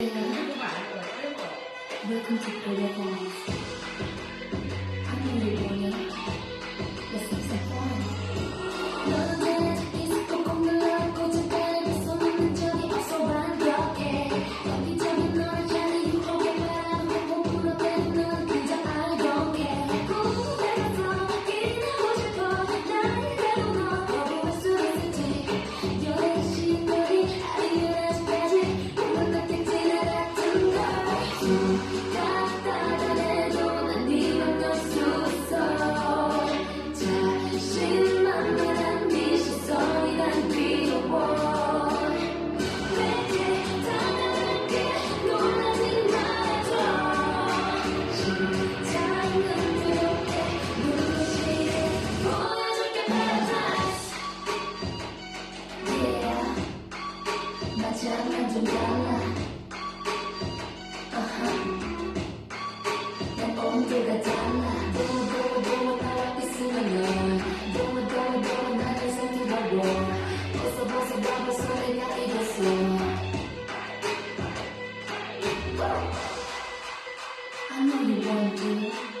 Welcome to Prayer I'm do you I know you want to.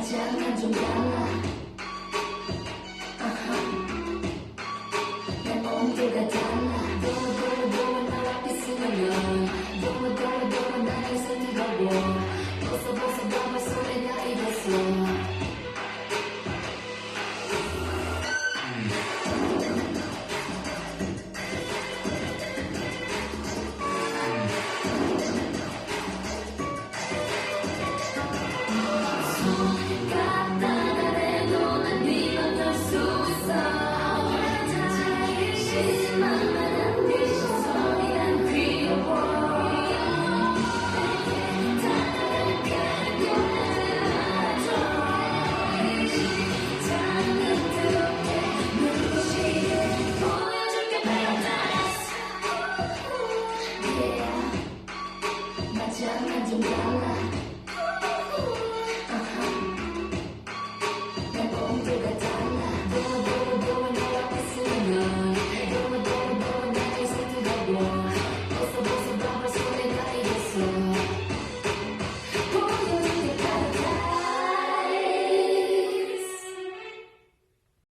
见，看就远了。